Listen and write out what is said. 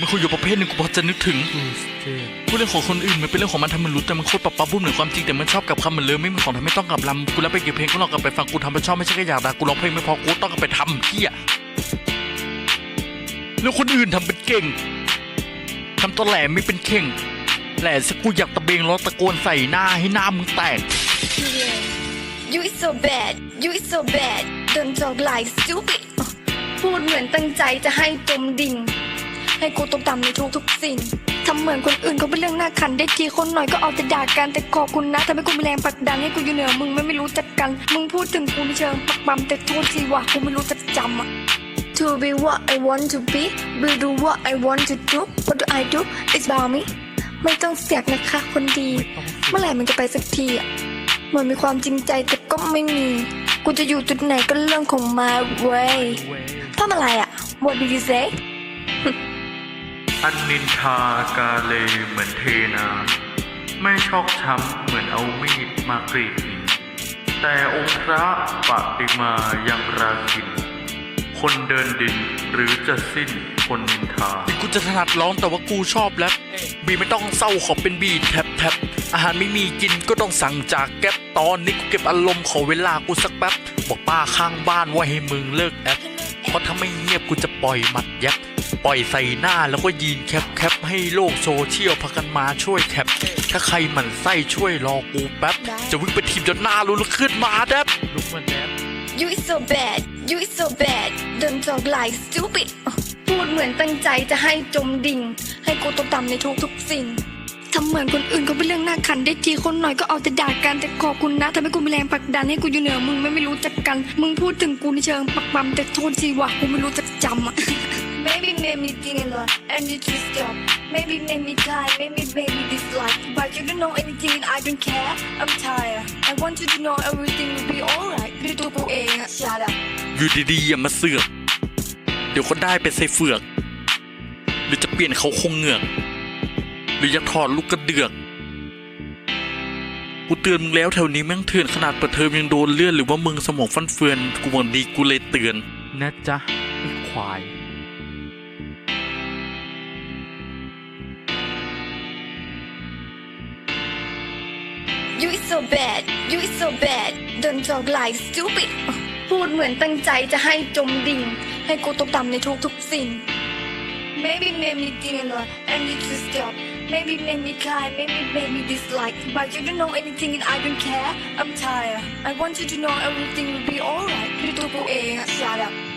มันคนอยู่ประเภทหนึ่งกูพอจะนึกถึงพูดเรื่องของคนอื่นมันเป็นเรื่องของมันทำมันรู้แต่มันโคตรปะปะบุ้มเหนือความจริงแต่มันชอบกับคำเหมือนเลยไม่มีของทำไม่ต้องกับลำกูแล้วไปเก็บเพลงก็ลองกลับไปฟังกูทำไปชอบไม่ใช่แค่อยากด่ากูร้องเพลงไม่พอกูต้องกลับไปทำเฮียแล้วคนอื่นทำเป็นเก่งทำตัวแหลมไม่เป็นเข่งแหล่สกูอยากตะเบงร้องตะโกนใส่หน้าให้หน้ามึงแตก You is so bad You is so bad Don't talk like stupid พูดเหมือนตั้งใจจะให้จมดิ่ง ให้กูตกต่ำในทุกทุกสิ่งทำเหมือนคนอื่นเขาเป็นเรื่องน่าขันได้ทีคนหน่อยก็เอาแต่ด่ากันแต่ขอบคุณนะทำให้กูมีแรงผลักดันให้กูอยู่เหนือมึงไม่ไม่รู้จักกัน มึงพูดถึงกูในเชิงปักปั๊มแต่โทษทีว่ากูไม่รู้จักจำอะ To be what I want to be Be do what I want to do What do I do It's about me ไม่ต้องเสียกนะคะคนดี เมื่อไหร่มันจะไปสักทีอะเหมือนมีความจริงใจแต่ก็ไม่มี กูจะอยู่จุดไหนก็เรื่องของมาเว้ยทำอะไรอะ What did you say อันนินทากาเลเหมือนเทนา ไม่ชอกช้ำเหมือนเอามีดมากรีดหินแต่องค์พระปฏิมายังราคิน คนเดินดินหรือจะสิ้นคนนินทากูจะถนัดร้องแต่ว่ากูชอบแรปบีไม่ต้องเศร้าขอเป็นบีแทบแทบอาหารไม่มีกินก็ต้องสั่งจากแก๊ปตอนนี้กูเก็บอารมณ์ขอเวลากูสักแป๊บบอกป้าข้างบ้านว่าให้มึงเลิกแอปเพราะถ้าไม่เงียบกูจะปล่อยหมัดยับ ปล่อยใส่หน้าแล้วก็ยีนแคปแคปให้โลกโซเชียลพากันมาช่วยแคป ถ้าใครหมั่นไส้ช่วยรอกูแป๊บ จะวิ่งไปทีมจนหน้าลุกขึ้นมาแดบลุกมาแดบ You is so bad You is so bad Don't talk like stupid พูดเหมือนตั้งใจจะให้จมดิ่ง ให้กูตกต่ำในทุกทุกสิ่งทำเหมือนคนอื่นเขาเป็นเรื่องน่าขันได้ทีคนหน่อยก็เอาแต่ด่ากันแต่ขอบคุณนะทำให้กูมีแรงผลักดันให้กูอยู่เหนือมึงไม่ไม่รู้จักกัน มึงพูดถึงกูในเชิงปักปั๊มแต่โทษทีว่ากูไม่รู้จักจำอะ Maybe made me think a lot and you to stop Maybe made me tired, maybe made me dislike But you don't know anything and I don't care I'm tired I want you to know everything will be alright คือตัวกูเองอะ Shut up อยู่ดีๆอย่ามาเสือก เดี๋ยวก็ได้เป็นไซเฟือก หรือจะเปลี่ยนเขาคงเหงือก หรืออยากถอดลูกกระเดือก กูเตือนมึงแล้วแถวนี้แม่งเถื่อนขนาดเปิดเทอมยังโดนเลื่อนหรือว่ามึงสมองฟันเฟือน กูหวังดีกูเลยเตือน นะจ๊ะไอ้ควาย You is so bad You is so bad Don't talk like stupid พูดเหมือนตั้งใจจะให้จมดิ่ง ให้กูตกต่ำในทุกทุกๆสิ่ง Maybe made me think a lot and need to stop Maybe made me cry, maybe made me dislike But you don't know anything and I don't care I'm tired I want you to know everything will be alright คือตัวกูเองอะ Shut up